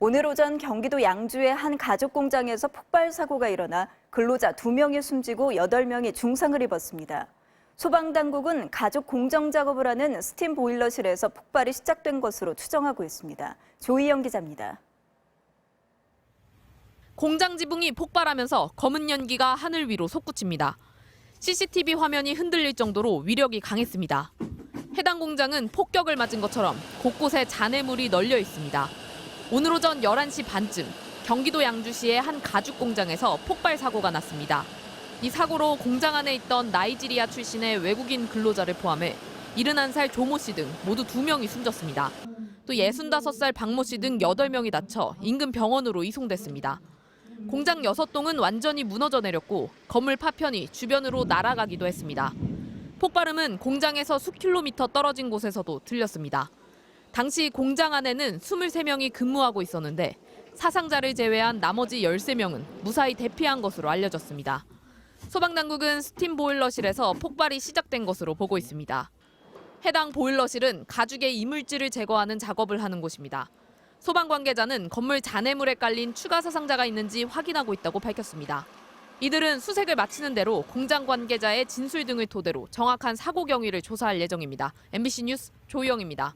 오늘 오전 경기도 양주의 한 가죽 공장에서 폭발 사고가 일어나 근로자 2명이 숨지고 8명이 중상을 입었습니다. 소방당국은 가죽 공정 작업을 하는 스팀 보일러실에서 폭발이 시작된 것으로 추정하고 있습니다. 조희영 기자입니다. 공장 지붕이 폭발하면서 검은 연기가 하늘 위로 솟구칩니다. CCTV 화면이 흔들릴 정도로 위력이 강했습니다. 해당 공장은 폭격을 맞은 것처럼 곳곳에 잔해물이 널려 있습니다. 오늘 오전 11시 반쯤 경기도 양주시의 한 가죽 공장에서 폭발 사고가 났습니다. 이 사고로 공장 안에 있던 나이지리아 출신의 외국인 근로자를 포함해 71살 조모 씨 등 모두 2명이 숨졌습니다. 또 65살 박모 씨 등 8명이 다쳐 인근 병원으로 이송됐습니다. 공장 6동은 완전히 무너져 내렸고 건물 파편이 주변으로 날아가기도 했습니다. 폭발음은 공장에서 수킬로미터 떨어진 곳에서도 들렸습니다. 당시 공장 안에는 23명이 근무하고 있었는데 사상자를 제외한 나머지 13명은 무사히 대피한 것으로 알려졌습니다. 소방당국은 스팀 보일러실에서 폭발이 시작된 것으로 보고 있습니다. 해당 보일러실은 가죽의 이물질을 제거하는 작업을 하는 곳입니다. 소방 관계자는 건물 잔해물에 깔린 추가 사상자가 있는지 확인하고 있다고 밝혔습니다. 이들은 수색을 마치는 대로 공장 관계자의 진술 등을 토대로 정확한 사고 경위를 조사할 예정입니다. MBC 뉴스 조희영입니다.